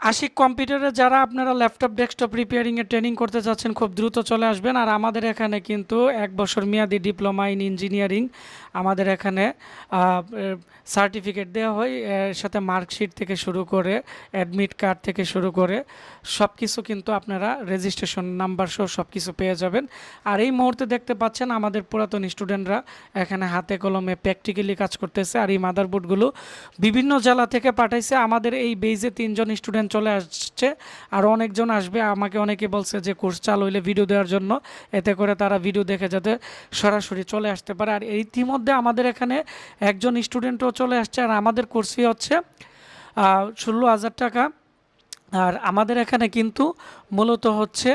আশিক কম্পিউটারে যারা আপনারা ল্যাপটপ, ডেস্কটপ রিপেয়ারিংয়ের ট্রেনিং করতে চাচ্ছেন খুব দ্রুত চলে আসবেন। আর আমাদের এখানে কিন্তু এক বছর মেয়াদি ডিপ্লোমা ইন ইঞ্জিনিয়ারিং আমাদের এখানে সার্টিফিকেট দেওয়া হয় এর সাথে মার্কশিট থেকে শুরু করে অ্যাডমিট কার্ড থেকে শুরু করে সব কিছু কিন্তু আপনারা রেজিস্ট্রেশন নাম্বার সহ সব কিছু পেয়ে যাবেন। আর এই মুহূর্তে দেখতে পাচ্ছেন আমাদের পুরাতন স্টুডেন্টরা এখানে হাতে কলমে প্র্যাকটিক্যালি কাজ করতেছে। আর এই মাদারবোর্ডগুলো বিভিন্ন জেলা থেকে পাঠাইছে। আমাদের এই বেজে তিনজন স্টুডেন্ট চলে আসছে আর অনেকজন আসবে। আমাকে অনেকে বলছে যে, কোর্স চালু হইলে ভিডিও দেওয়ার জন্য। এতে করে তারা ভিডিও দেখে যাতে সরাসরি চলে আসতে পারে। আর ইতিমধ্যে আমাদের এখানে একজন স্টুডেন্টও চলে আসছে আর আমাদের কোর্স ফি হচ্ছে ষোলো হাজার টাকা। আর আমাদের এখানে কিন্তু মূলত হচ্ছে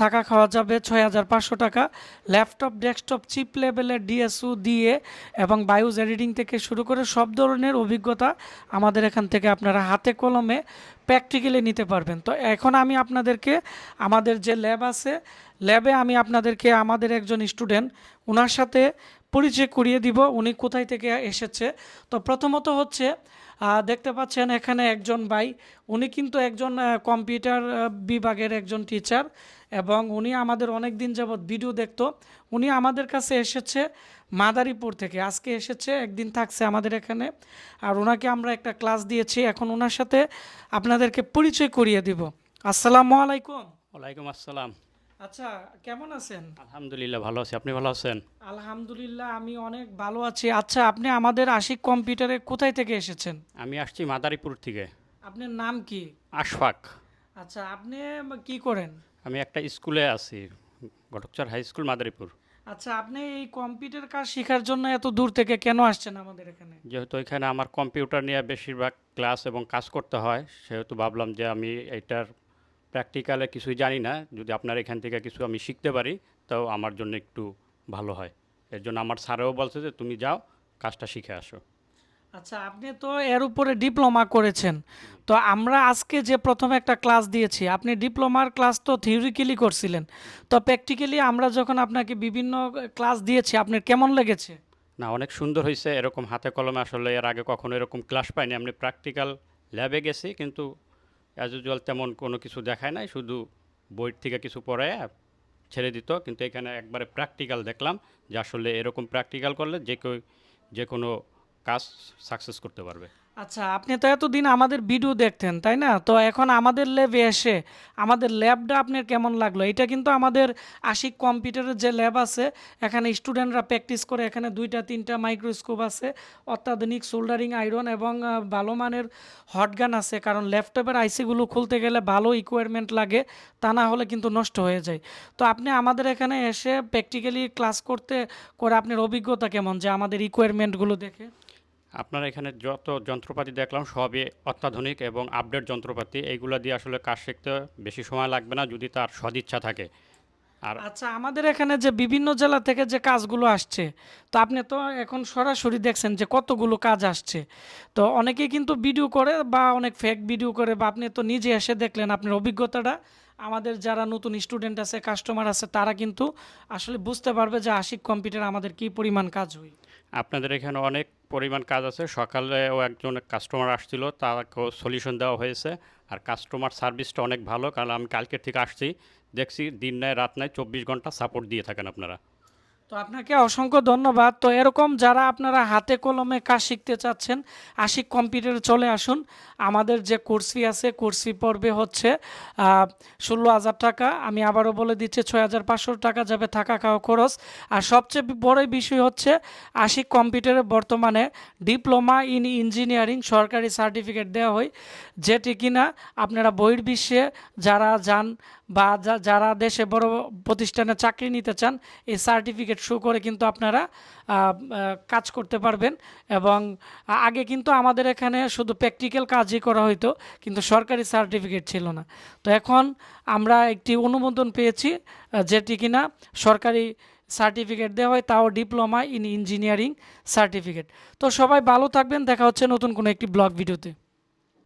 থাকা খাওয়া যাবে ছয় হাজার পাঁচশো টাকা। ল্যাপটপ, ডেস্কটপ, চিপ লেভেলের ডিএসউ দিয়ে এবং বায়ুজ এডিটিং থেকে শুরু করে সব ধরনের অভিজ্ঞতা আমাদের এখান থেকে আপনারা হাতে কলমে প্র্যাকটিক্যালি নিতে পারবেন। তো এখন আমি আপনাদেরকে, আমাদের যে ল্যাব আছে, ল্যাবে আমি আপনাদেরকে, আমাদের একজন স্টুডেন্ট ওনার সাথে পরিচয় করিয়ে দিব উনি কোথায় থেকে এসেছে। তো প্রথমত হচ্ছে দেখতে পাচ্ছেন এখানে একজন ভাই উনি কিন্তু একজন কম্পিউটার বিভাগের একজন টিচার এবং উনি আমাদের অনেক দিন যাবৎ ভিডিও দেখতো। উনি আমাদের কাছে এসেছে মাদারীপুর থেকে। আজকে এসেছে একদিন থাকছে আমাদের এখানে। আর ওনাকে আমরা একটা ক্লাস দিয়েছি। এখন ওনার সাথে আপনাদেরকে পরিচয় করিয়ে দিব। আসসালামু আলাইকুম। ওয়ালাইকুম আসসালাম। আচ্ছা কেমন আছেন? আলহামদুলিল্লাহ ভালো আছি। আপনি ভালো আছেন? আলহামদুলিল্লাহ আমি অনেক ভালো আছি। আচ্ছা আপনি আমাদের আশিক কম্পিউটারে কোথায় থেকে এসেছেন? আমি আসছি মাদারীপুর থেকে। আপনার নাম কি? আশফাক। আচ্ছা আপনি কি করেন? আমি একটা স্কুলে আছি ঘটকচার হাই স্কুল মাদারীপুর। আচ্ছা আপনি এই কম্পিউটার কাজ শেখার জন্য এত দূর থেকে কেন আসছেন আমাদের এখানে? যেহেতু এখানে আমার কম্পিউটার নিয়ে বেশিরভাগ ক্লাস এবং কাজ করতে হয় সেহেতু ভাবলাম যে আমি এটার প্র্যাকটিক্যালে কিছুই জানি না। যদি আপনার এখান থেকে কিছু আমি শিখতে পারি তাও আমার জন্য একটু ভালো হয়। এর জন্য আমার স্যারেও বলছে যে তুমি যাও কাজটা শিখে আসো। আচ্ছা আপনি তো এর উপরে ডিপ্লোমা করেছেন। তো আমরা আজকে যে প্রথমে একটা ক্লাস দিয়েছি আপনি ডিপ্লোমার ক্লাস তো থিওরিক্যালি করছিলেন। তো প্র্যাকটিক্যালি আমরা যখন আপনাকে বিভিন্ন ক্লাস দিয়েছি আপনার কেমন লেগেছে? না অনেক সুন্দর হয়েছে এরকম হাতে কলমে আসলে এর আগে কখনো এরকম ক্লাস পাইনি। আমি প্র্যাকটিক্যাল ল্যাবে গেছি কিন্তু অ্যাজ ইউজুয়াল তেমন কোনো কিছু দেখায় নাই শুধু বইয়ের থেকে কিছু পড়ায় ছেড়ে দিত, কিন্তু এখানে একবারে প্র্যাকটিক্যাল দেখলাম যে আসলে এরকম প্র্যাকটিক্যাল করলে যে কেউ যে কোনো কাজ সাকসেস করতে পারবে। আচ্ছা আপনি তো এতদিন আমাদের ভিডিও দেখতেন, তাই না? তো এখন আমাদের ল্যাবে এসে, আমাদের ল্যাবটা আপনার কেমন লাগল? এটা কিন্তু আমাদের আশিক কম্পিউটারের যে ল্যাব আছে, এখানে স্টুডেন্টরা প্র্যাকটিস করে, এখানে দুইটা, তিনটা মাইক্রোস্কোপ আছে, অত্যাধুনিক সোল্ডারিং আয়রন এবং ভালো মানের হটগান আছে, কারণ ল্যাপটপের আইসিগুলো খুলতে গেলে ভালো ইকুইপমেন্ট লাগে, তা না হলে কিন্তু নষ্ট হয়ে যায়। তো আপনি আমাদের এখানে এসে প্র্যাকটিক্যালি ক্লাস করতে, করে আপনার অভিজ্ঞতা কেমন যে আমাদের ইকুইপমেন্টগুলো দেখে? আপনার এখানে যত যন্ত্রপাতি দেখলাম, সবই অত্যাধুনিক এবং আপডেট যন্ত্রপাতি। এইগুলো দিয়ে আসলে কাজ শিখতে বেশি সময় লাগবে না যদি তার সদিচ্ছা থাকে। আর আচ্ছা আমাদের এখানে যে বিভিন্ন জেলা থেকে যে কাজগুলো আসছে, তো আপনি তো এখন সরাসরি দেখছেন যে কতগুলো কাজ আসছে। তো অনেকেই কিন্তু ভিডিও করে বা অনেক ফেক ভিডিও করে বা আপনি তো নিজে এসে দেখলেন আপনার অভিজ্ঞতাটা। আমাদের যারা নতুন স্টুডেন্ট আছে কাস্টমার আছে, তারা কিন্তু আসলে বুঝতে পারবে যে আশিক কম্পিউটার আমাদের কি পরিমাণ কাজ হয়। আপনাদের এখানে অনেক পরিমাণ কাজ আছে। সকালেও একজন কাস্টমার আসছিল, তাকেও সলিউশন দেওয়া হয়েছে। আর কাস্টমার সার্ভিসটা অনেক ভালো, কারণ আমি কালকের থেকে আসছি। দেখছি দিন নেয় রাত নেয় চব্বিশ ঘণ্টা সাপোর্ট দিয়ে থাকেন আপনারা। তো আপনাকে অসংখ্য ধন্যবাদ। তো এরকম যারা আপনারা হাতে কলমে কাজ শিখতে চাচ্ছেন, আশিক কম্পিউটারে চলে আসুন। আমাদের যে কোর্সি আছে, কোর্সি পড়বে হচ্ছে ষোলো হাজার টাকা। আমি আবারও বলে দিচ্ছি, ছয় হাজার পাঁচশো টাকা যাবে থাকা খাওয়া খরচ। আর সবচেয়ে বড় বিষয় হচ্ছে, আশিক কম্পিউটারে বর্তমানে ডিপ্লোমা ইন ইঞ্জিনিয়ারিং সরকারি সার্টিফিকেট দেওয়া হয়, যেটি কিনা আপনারা বহির্বিশ্বে যারা যান বা যারা দেশে বড় প্রতিষ্ঠানে চাকরি নিতে চান, এই সার্টিফিকেট শো করে কিন্তু আপনারা কাজ করতে পারবেন। এবং আগে কিন্তু আমাদের এখানে শুধু প্র্যাকটিক্যাল কাজই করা হতো কিন্তু সরকারি সার্টিফিকেট ছিল না। তো এখন আমরা একটি অনুমোদন পেয়েছি যেটি কিনা সরকারি সার্টিফিকেট দেওয়া হয়, তাও ডিপ্লোমা ইন ইঞ্জিনিয়ারিং সার্টিফিকেট তো সবাই ভালো থাকবেন, দেখা হচ্ছে নতুন কোনো একটি ব্লগ ভিডিওতে